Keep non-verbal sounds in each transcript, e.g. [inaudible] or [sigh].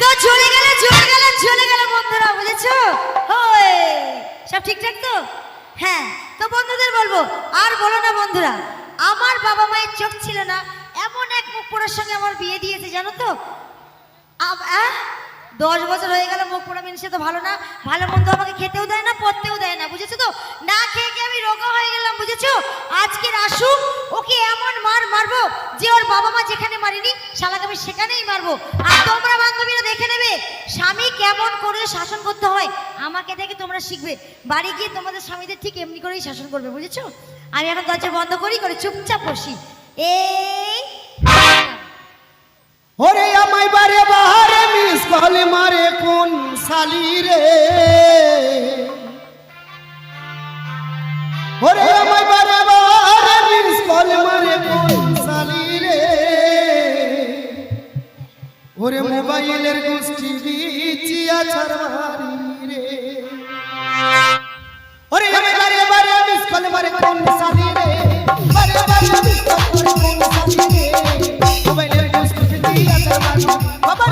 তো চলে গেলে চলে গেলে চলে গেলে বন্ধুরা, বুঝেছ? ওই, সব ঠিকঠাক তো? হ্যাঁ তো বন্ধুদের বলব, আর বলো না বন্ধুরা, আমার বাবা মায়ের চোখ ছিল না, এমন এক মুখ পড়ার সঙ্গে আমার বিয়ে দিয়েছে, জানো তো? আহ? দশ বছর হয়ে গেল মুখ পোড়া মিনসে তো ভালো না, ভালো মন্দ আমাকে খেতেও দেয় না, পড়তেও দেয় না, বুঝেছ তো? না খেয়ে খেয়ে আমি রোগা হয়ে গেলাম, বুঝেছ? আজকের আসুক, ওকে এমন মার মারবো যে ওর বাবা মা যেখানে মারিনি, শালাকে আমি সেখানেই মারবো। আর তোমরা বান্ধবীরা দেখে নেবে, স্বামী কেমন করে শাসন করতে হয়, আমাকে দেখে তোমরা শিখবে। বাড়ি গিয়ে তোমাদের স্বামীদের ঠিক এমনি করেই শাসন করবে, বুঝেছ? আমি এখন দরজা বন্ধ করি, করে চুপচাপ বসি। এই কল মারে কোন সালি রে? ওরে আমায় বারে বাহারে মিস কল মারে কোন সালি রে? ওরে মোবাইলের গোষ্ঠী বিচিয়া ছাড়বারি রে। ওরে আমায় বারে বারে মিস কল মারে কোন সালি রে? বারে বারে মিস কল মারে কোন সালি রে? মোবাইলের গোষ্ঠী বিচিয়া ছাড়বারি। বাবা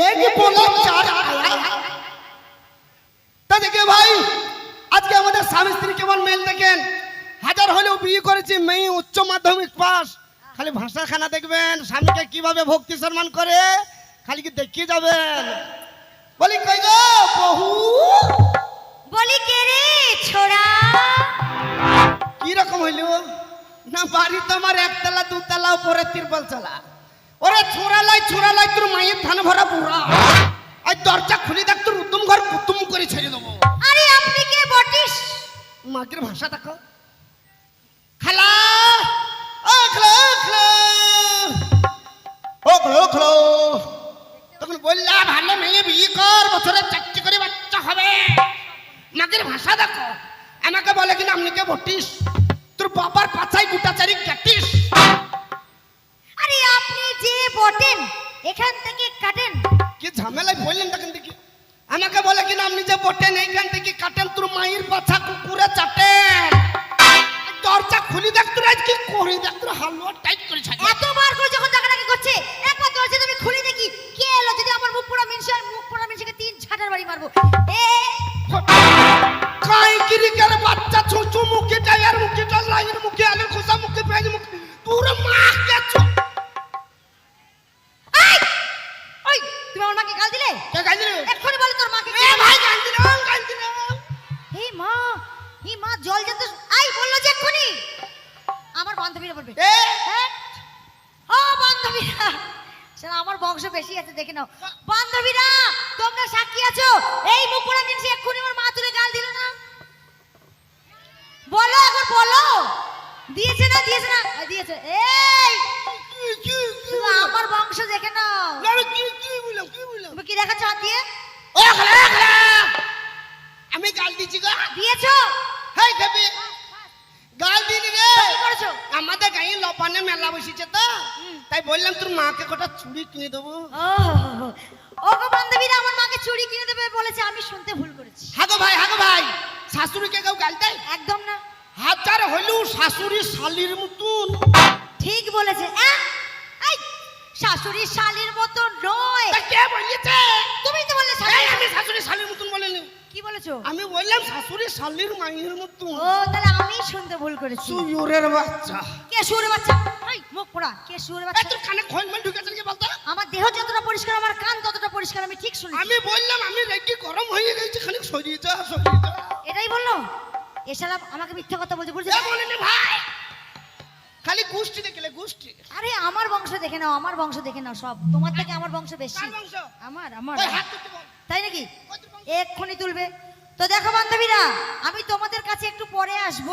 এক বলে চার তা দেখে ভাই আজকে আমাদের স্বামী স্ত্রী কেমন মেল দেখেন হাজার হলেও বিয়ে করেছি মেয়ে উচ্চ মাধ্যমিক পাস খালি ভাষা খানা দেখবেন স্বামীকে কীভাবে ভক্তি সম্মান করে খালি কি দেখিয়ে যাবেন বলি কই গো বহু বলি কে রে ছোড়া কি রকম হইল না বাড়ি তোমার একতলা দুতলা উপরে তিরপল চালা ওরে ছোড়া লাই ছোড়া লাই তোর মায়ের ধান ভরা বুড়া। আর দরজা খুলে দেখ তোর উত্তম ঘর কুতুম করে ছেড়ে দেবো। আরে আপনি কে বটিস? মাগের ভাষা দেখো। খালা ও খালা খালা। কিনা আপনি যে বটেন এইখান বসেছে তো? তাই বললাম তোর মাকে কটা চুড়ি কিনে দেবো। ওগো বান্ধবীরা আমার মাকে চুড়ি কিনে দেবে বলেছে আমি শুনতে ভুল করেছি। হাগো ভাই হাগো ভাই শাশুড়িকে কেউ গাল দেয়? একদম না। হাজার হলেও শাশুড়ি শালির মতন। ঠিক বলেছে অ্যাঁ? এই, শাশুড়ি শালির মতো নয়। কে বলেছে তুমি তো বললে শাশুড়ি শালির মতন বলিনি। কি বলেছ? আমি বললাম শাশুড়ি শালির মাইয়ের মতন ও তাহলে আমি শুনতে ভুল করেছি। সুয়োরের বাচ্চা। কে বাচ্চা। এই মুখ পোড়া। কে বাচ্চা। তোর কানে খোল মাল ঢুকেছে কি বলতো? আমার দেহ যতটা পরিষ্কার আমার কান ততটা পরিষ্কার আমি ঠিক শুনেছি। আমি বললাম আমি রেডি গরম হয়ে গেছি খালি সরিয়ে যা সরিয়ে যা। এটাই বলল? এসালা আমাকে মিথ্যা কথা বলছে। বুঝলি এ বলিনি ভাই। খালি গোষ্ঠী দেখলে গোষ্ঠী। আরে আমার বংশ দেখে নাও আমার বংশ দেখে নাও সব। তোমার থেকে আমার বংশ বেশি। বংশ? আমার আমার। তাই নাকি। এক্ষুনি তুলবে। তো দেখো বান্ধবীরা আমি তোমাদের কাছে একটু পরে আসব।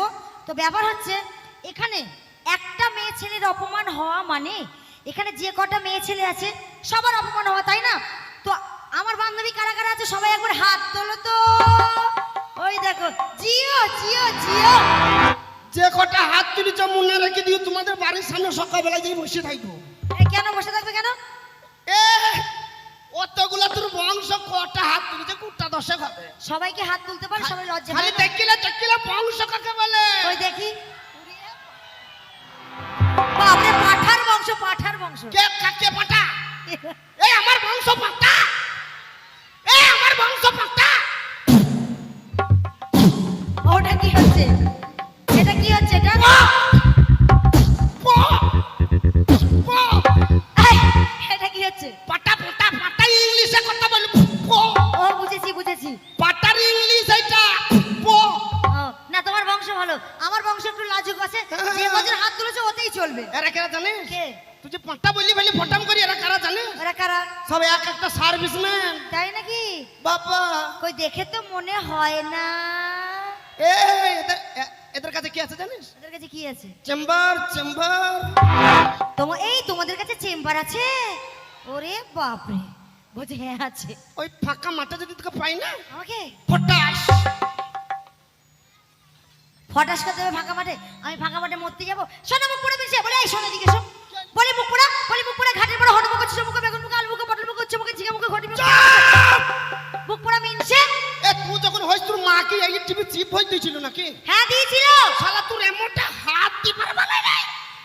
তো ব্যাপার হচ্ছে এখানে একটা মেয়ে ছেলের অপমান হওয়া মানে এখানে যে কটা মেয়ে ছেলে আছে সবার অপমান হওয়া তাই না? তো আমার বান্ধবী কারা কারা আছে সবাই একবার হাত তোলো তো। ওই দেখো জিও জিও জিও। যে কটা হাত তুলিছ মনে রেখে দিও তোমাদের বাড়ির সামনে সকালবেলা যেই বসে থাকব। কেন বসে থাকবে কেন? এ অতগুলা তোর বংশ তুলিছে দশেক হবে। সবাইকে হাত তুলতে পারে সবাই লজ্জা খালি? দেখিলে দেখিলে বংশ কাকে বলে? ওই দেখি। বাপরে পাঠার বংশ পাঠার বংশ। কে কাকে পাঠা? [laughs] এই আমার বংশ পাটা কারা সব এক একটা সার্ভিসম্যান। তাই নাকি? বাবা। কই দেখে তো মনে হয় না। এ এদের কাছে কি আছে জানিস? ওদের কাছে কি আছে? Chamber chamber. তোমার এই তোমাদের কাছে চেম্বার আছে? ওরে বাপরে বলছে হ্যাঁ আছে। ওই ফাঁকা মাঠে যদি তোকে পাই না আমাকে? ফটাস। ফটাস করে দেবে ফাঁকা মাঠে? আমি ফাঁকা মাঠে মরতে যাব? শোনো মুখ পুরো মিশে বলে এই শোনো দিকে শোন। বলি মুখ পুরা বলি মুখ পুরা ঘাটের পরে হনুমুখ ছিল মুখে বেগুন। আলু মুখে মুখে ঝিঙে ঘটি মুখ পুরা মিনছে? এ তুই যখন হইস তোর মা কি এই টিভি চিপ হই দিয়েছিল নাকি? হ্যাঁ দিয়েছিল। শালা তোর এমনটা হাত দি পারবা না রে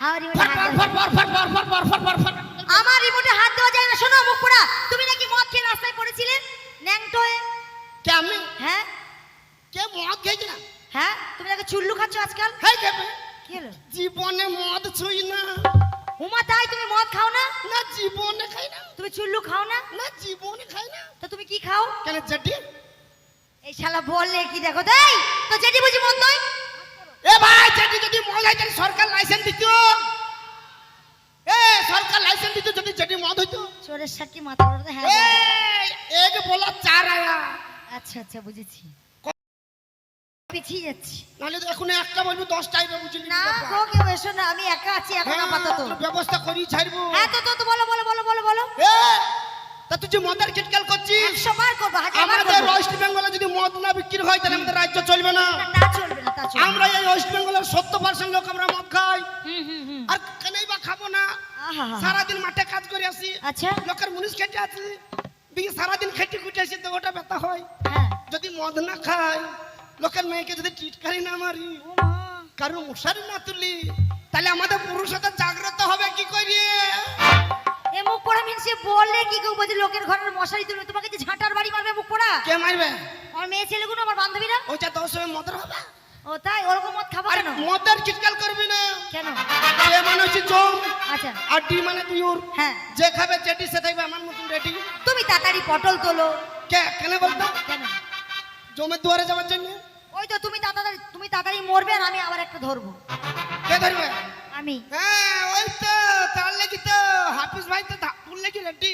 আমার রিমোটে হাত for for for for for for for for for আমার রিমোটে হাত দেওয়া যায় না। শোনো মুখ তুমি নাকি মদ খেয়ে রাস্তায় পড়েছিলে? ন্যাংটো হয়ে কে আমি? হ্যাঁ। কে মদ খেয়েছি না? হ্যাঁ তুমি নাকি চুল্লু খাচ্ছ আজকাল? হ্যাঁ খেবে কি হলো? জীবনে মদ ছুই না। উমা তাই তুমি মদ খাও না? না জীবনে খাই না। তুমি চুল্লু খাও না? না জীবনে খাই না। তো তুমি কি খাও? কেন জেঠি? এই শালা বললে কি দেখো? তাই তো যেটি বুঝি মদ নয়? এ ভাই জেঠি যদি মদ হয় তাহলে সরকার লাইসেন্স দিত। এ সরকার লাইসেন্স দিত যদি জেঠি মদ হইতো। চোরের সাক্ষী মাথা ওড়াতে হ্যাঁ। এ এক বলা চার আয়া। আচ্ছা আচ্ছা বুঝেছি। পিছিয়ে যাচ্ছি। নাহলে এখন একটা বলব দশটা আইবে বুঝলি না গো না আমি একা আছি এখন আপাতত। ব্যবস্থা করি ছাড়বো। হ্যাঁ তো তো বলো বলো বলো বলো বলো। তা তুই যে মদের কিটকাল করছিস? একশো বার করব আমাদের ওয়েস্ট বেঙ্গলে যদি মদ না বিক্রি হয় তাহলে আমাদের রাজ্য চলবে না। চলবে না আমরা এই ওয়েস্ট বেঙ্গলের সত্তর পার্সেন্ট লোক আমরা মদ খাই। আর কেনই বা খাব না? সারাদিন মাঠে কাজ করে আসি। আচ্ছা। লোকের মুনিশ খেটে আছি দিয়ে সারাদিন খেটে খুটে আসি তো ওটা ব্যথা হয়। হ্যাঁ। যদি মদ না খাই লোকের মেয়েকে যদি টিটকারি না মারি ও মা। মশারি না তুলি তাহলে আমাদের পুরুষতা জাগ্রত হবে কি করি এ মুখ পোড়া কি লোকের ঘরের মশারি তোমাকে যে ঝাঁটার বাড়ি মারবে মুখ পোড়া? কে মারবে? আমার মেয়ে ছেলেগুলো আমার বান্ধবীরা? ওইটা তো সময় মদের হবে? ও তাই? ওরকম মদ খাব আর কেন? মদের চিটকাল করবি না। কেন? এ মানে হচ্ছে জম আচ্ছা। আর ডি মানে দিউর হ্যাঁ। যে খাবে সে থাকবে আমার মতন রেডি। তুমি তাড়াতাড়ি পটল তোলো। কে? কেন বলতো? কেন? জমের দুয়ারে যাওয়ার জন্য? ওই তো তুমি তাড়াতাড়ি তুমি তাড়াতাড়ি মরবে আর আমি আবার একটা ধরবো। কে ধরবে? আমি। হ্যাঁ ওই তো তার লাগি তো হাফিজ ভাই তো তোর লাগি রেডি।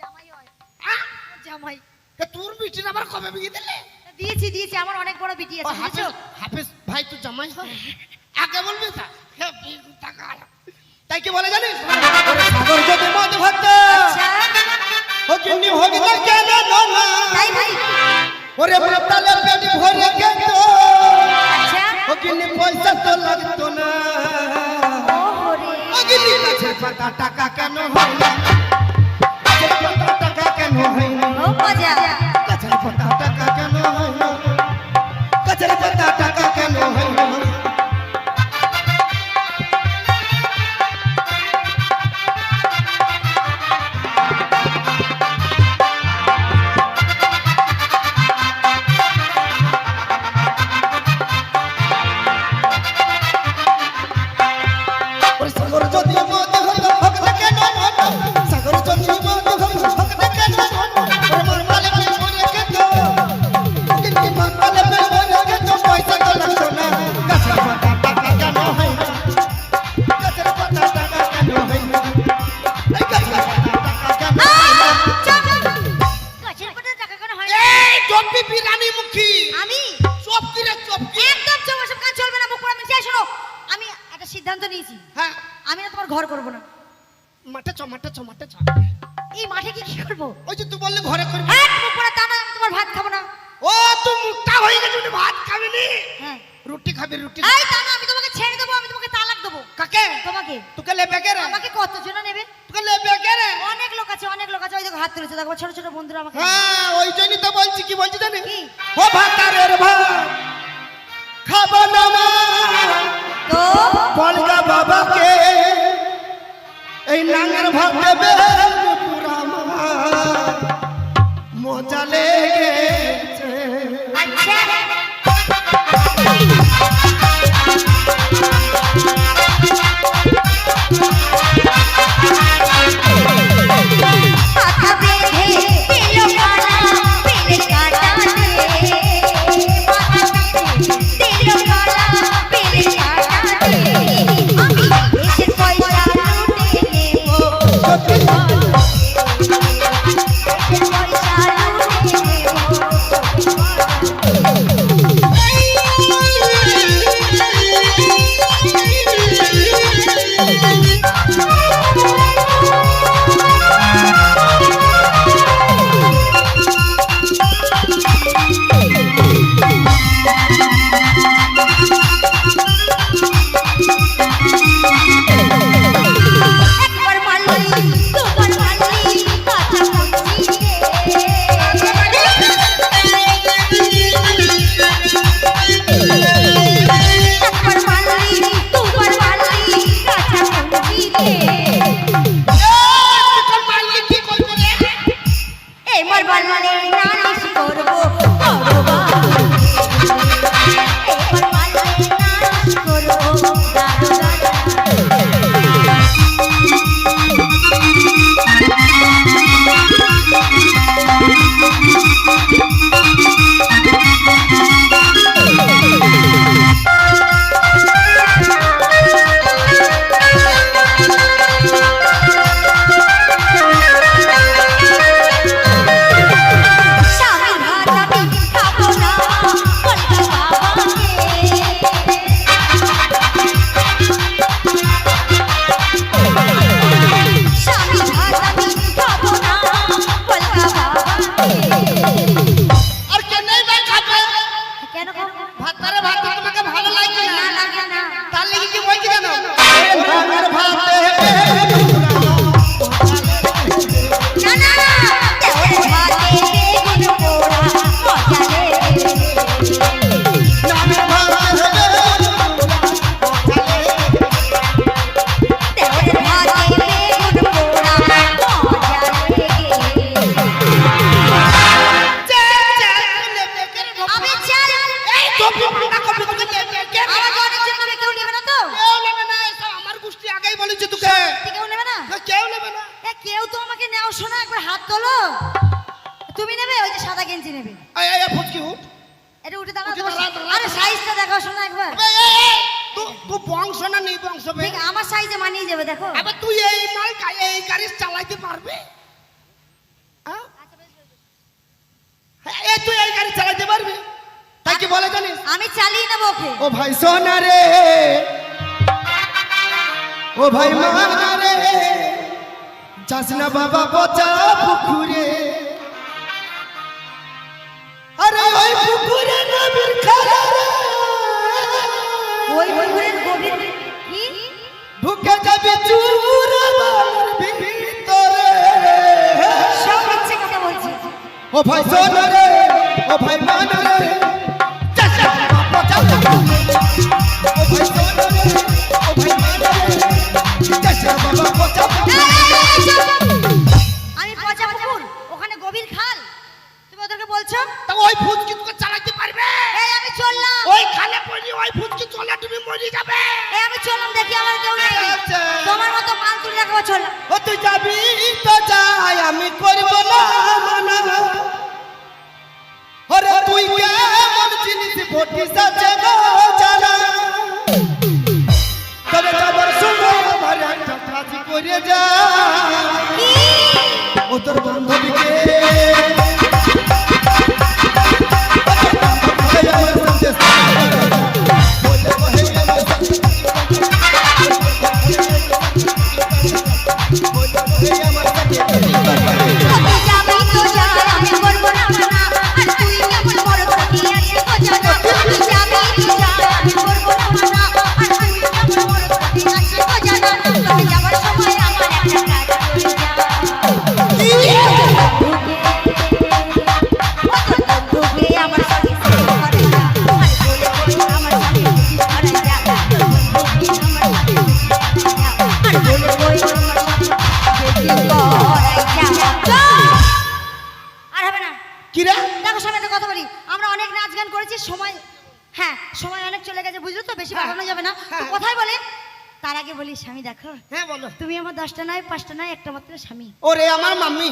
জামাই হয়। জামাই। কে তোর বিটির আবার কবে বিয়ে দিলে? দিয়েছি দিয়েছি আমার অনেক বড় বিটি আছে হাফিজ হাফিজ ভাই তো জামাই হয়। আগে বলবি তা? টাকা তাই কি বলে জানিস? সাগর যদি মদ ভাত আচ্ছা। ও কিন্নি হোক না কেন না? ভাই। ওরে ব্রতালে পেট ভরে গেত। কিন্নি পয়সা তো লাগতো না। অগিনি হরি পাতা টাকা কেন হয় না? টাকা কেন হয় না? গাছের পাতা টাকা কেন হয় না? হাত তুলেছে। দেখো ছোট ছোট বন্ধুরা আমাকে হ্যাঁ ওই জন্যই তো বলছি কি বলছি জানি? ও ভাতারের ভাত খাব না মা। তো বলগা বাবাকে এই নাঙ্গের ভাত দেবে পুরা মা। মজা লেগেছে। আচ্ছা। মাথা বেঁধে কপি কে কেউ নেবে না তো? কেউ নেবে না এসব আমার গোষ্ঠী আগেই বলেছে তোকে। কেউ নেবে না? কেউ নেবে না। এ, কেউ তো আমাকে নেও শোনা একবার হাত তোলো। তুমি নেবে? ওই যে সাদা গেঞ্জি নেবে। এই এই ফুচকি উঠ এটা দাঁড়াও আরে সাইজটা দেখো শোনা একবার। তুই তুই বংশ না নেই বংশ ঠিক আমার সাইজে মানিয়ে যাবে দেখো। আবে তুই এই মাল এই গাড়ি চালাইতে পারবি? হ্যাঁ? হ্যাঁ, তুই এই গাড়ি চালাইতে পারবি? কি বলে জানিস? আমি চালিয়ে নেব ওকে। ও ভাই সোনা রে। ও ভাই মানা রে। যাস না বাবা পচা পুকুরে। আরে ওই পুকুরে নবীর খালা রে। ওই পুকুরে কি? যাবে ও ভাই সোনা রে। ও ভাই আমি পচা পুকুর ওখানে গভীর খাল। তুমি ওদেরকে বলছো? তা ওই ফুচকি তোকে চালাতে পারবে? এই আমি চললাম। ওই খালে পড়ি ওই ফুচকি চলে তুমি মরে যাবে। এই আমি চললাম দেখি আমার কেউ নেই। তোমার মতো মাল তুলে রাখব চললাম ও তুই যাবি তো দশটা নয় পাঁচটা নয় একটা মাত্র স্বামী ওরে আমার মাম্মি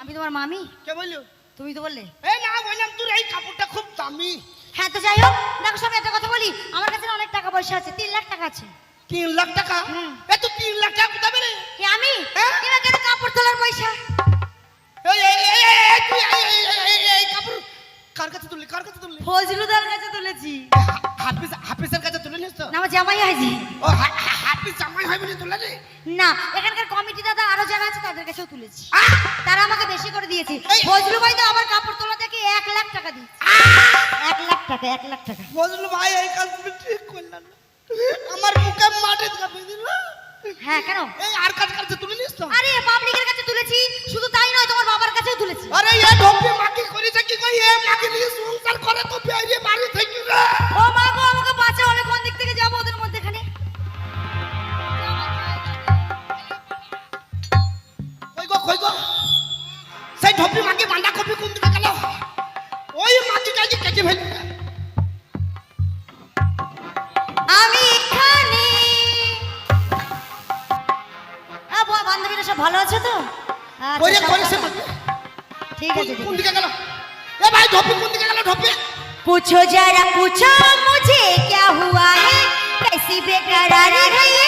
আমি তোমার মামি কে বলল তুমি তো বললে এই না বললাম তোর এই কাপড়টা খুব দামি হ্যাঁ তো যাই হোক দেখো সবাই একটা কথা বলি আমার কাছে অনেক টাকা পয়সা আছে তিন লাখ টাকা আছে তিন লাখ টাকা। এ তুই তিন লাখ টাকা কোথা পেলে এ আমি হ্যাঁ? কেন কাপড় তোলার পয়সা এই কাপড় কার কাছে তুললি কার কাছে তুললি ফজলুদার কাছে তুলেছি হাফিজ হাফিজের কাছে তুলে নিস তো? না আমার জামাই হয়েছে ও হাফিজ জামাই হয় বলে তুলে রে না এখানকার কমিটি দাদা আরও যারা আছে তাদের কাছেও তুলেছি। তারা আমাকে বেশি করে দিয়েছে। ফজলু ভাই তো আমার কাপড় তোলা থেকে এক লাখ টাকা দিয়েছে। এক লাখ টাকা এক লাখ টাকা। ফজলু ভাই এই কাজ তুমি ঠিক করলেন আমার মুখে মাটি চাপে দিল। হ্যাঁ কেন? এই আর কাজ কাছে তুলে নিস তো? আরে পাবলিকের কাছে তুলেছি। শুধু তাই নয় তোমার বাবার কাছেও তুলেছি। আরে এ ঢোপি মাকে করেছে কি কই? এ মাকে নিয়ে সংসার করে তো বেরিয়ে বাড়ি থেকে। রে ও মা पूछो जरा पूछो मुझे क्या हुआ है? कैसी बेकरारी है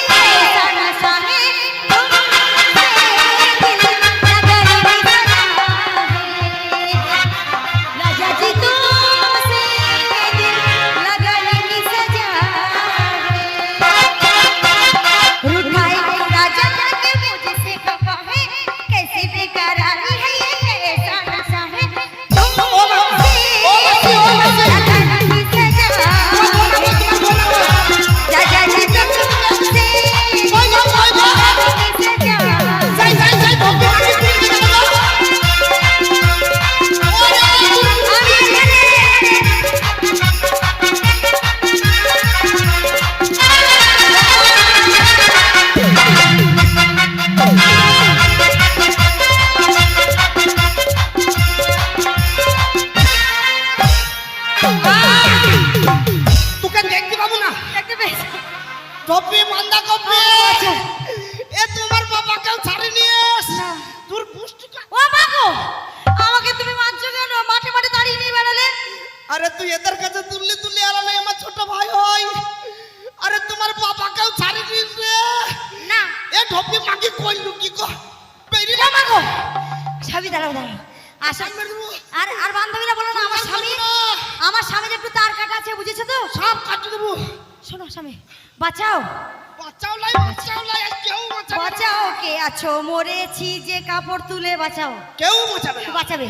মরেছি যে কাপড় তুলে বাঁচাও। কেউ বাঁচাবে বাঁচাবে।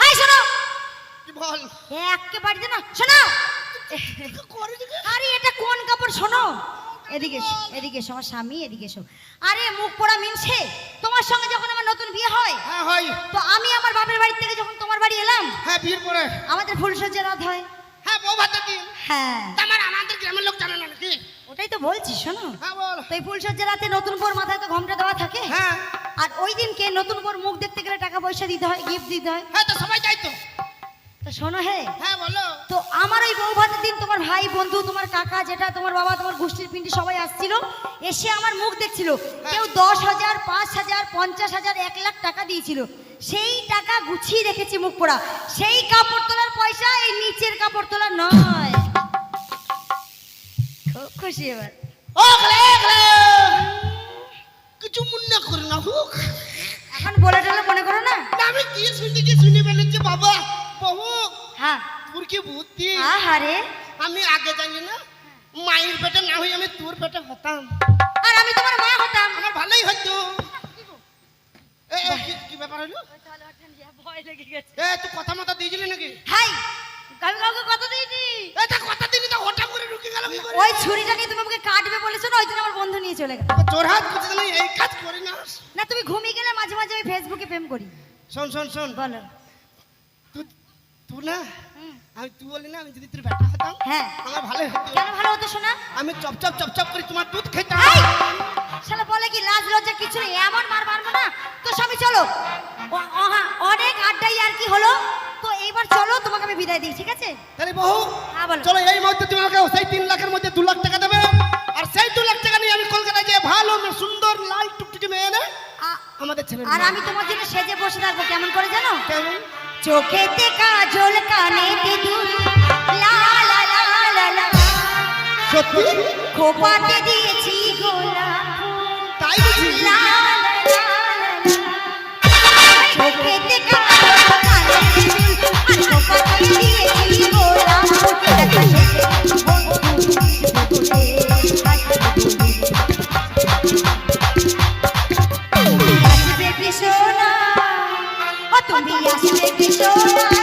হাই শোনো। কি বল? একেবারে না শোনো। আরে এটা কোন কাপড়? শোনো। এদিকে এসো এদিকে এসো আমার স্বামী এদিকে এসো। আরে মুখ পোড়া মিনছে। তোমার সঙ্গে যখন আমার নতুন বিয়ে হয় হ্যাঁ হয়। তো আমি আমার বাপের বাড়ি থেকে যখন তোমার বাড়ি এলাম হ্যাঁ বিয়ের পরে আমাদের ফুলসজ্জা রাত হয় হ্যাঁ বউ ভাতের দিন হ্যাঁ। আমার আমাদের গ্রামের লোক জানে না নাকি? ওটাই তো বলছি শোনো। হ্যাঁ বল। তো এই ফুলসজ্জা রাতে নতুন বর মাথায় তো ঘোমটা দেওয়া থাকে। হ্যাঁ। আর ওই দিনকে নতুন বর মুখ দেখতে গেলে টাকা পয়সা দিতে হয় গিফট দিতে হয়। হ্যাঁ তো সবাই যাই তো। তো শোনো হে। হ্যাঁ বলো। তো আমার ওই বউ ভাতের দিন তোমার ভাই বন্ধু তোমার কাকা যেটা তোমার বাবা তোমার গোষ্ঠীর পিন্ডি সবাই আসছিল। এসে আমার মুখ দেখছিল। কেউ দশ হাজার পাঁচ হাজার পঞ্চাশ হাজার এক লাখ টাকা দিয়েছিল। সেই টাকা গুছিয়ে রেখেছি মুখ পোড়া। সেই কাপড় পয়সা এই নিচের কাপড় তোলা নয়। খুব খুশি এবার। কিছু মনে করে না হুক। এখন বলে টলে মনে করো না? আমি কি শুনি কি শুনি ফেলেছি বাবা। বহু হ্যাঁ। তোর কি বুদ্ধি? আহারে। আমি আগে জানি না মায়ের পেটে না হই আমি তোর পেটে হতাম। আর আমি তোমার মা হতাম। আমার ভালোই হতো। এ, এ, কি- কি ব্যাপার হলো? ভয় লেগে গেছে। এ তুই কথা মতো দিয়েছিলি নাকি? হাই আমি কাউকে কত দিইনি। এ তা কথা তো ওটা করে ঢুকে গেল কি করে? ওই ছুরিটা নিয়ে তুমি আমাকে কাটবে বলেছ না ওই জন্য আমার বন্ধু নিয়ে চলে গেল। তোর হাত করছিস না এই কাজ করি না। না তুমি ঘুমিয়ে গেলে মাঝে মাঝে ওই ফেসবুকে প্রেম করি। শোন শোন শোন। বলো। তুই তুই না। আমি তুই বলি না আমি যদি তোর ব্যাটা হতাম হ্যাঁ। আমার ভালোই হতো। কেন ভালো হতো শোনা আমি চপচপ চপচপ করে তোমার দুধ খেতাম! শালা বলে কি লাজ লজ্জা কিছু নেই? এমন মার মারবো না? তো স্বামী চলো। হ্যাঁ, অনেক আড্ডাই আর কি হলো। তো এইবার চলো তোমাকে আমি বিদায় দিই ঠিক আছে? তাহলে বহু হ্যাঁ বলো। চলো এই মুহূর্তে তুমি আমাকে সেই তিন লাখের মধ্যে দু লাখ টাকা দেবে। আর সেই দু লাখ টাকা নিয়ে আমি কলকাতায় যে ভালো সুন্দর লাল টুকটুকি মেয়ে এনে আমাদের ছেলে আর আমি তোমার জন্য সেজে বসে থাকব কেমন করে জানো? কেমন? চোখেতে কাজল কানেতে দুল লা লা লা লা লা। সত্যি? খোপাতে দিয়েছি গোলাপ তাই বুঝি। চোখেতে তুমি আসবে কি সোনা?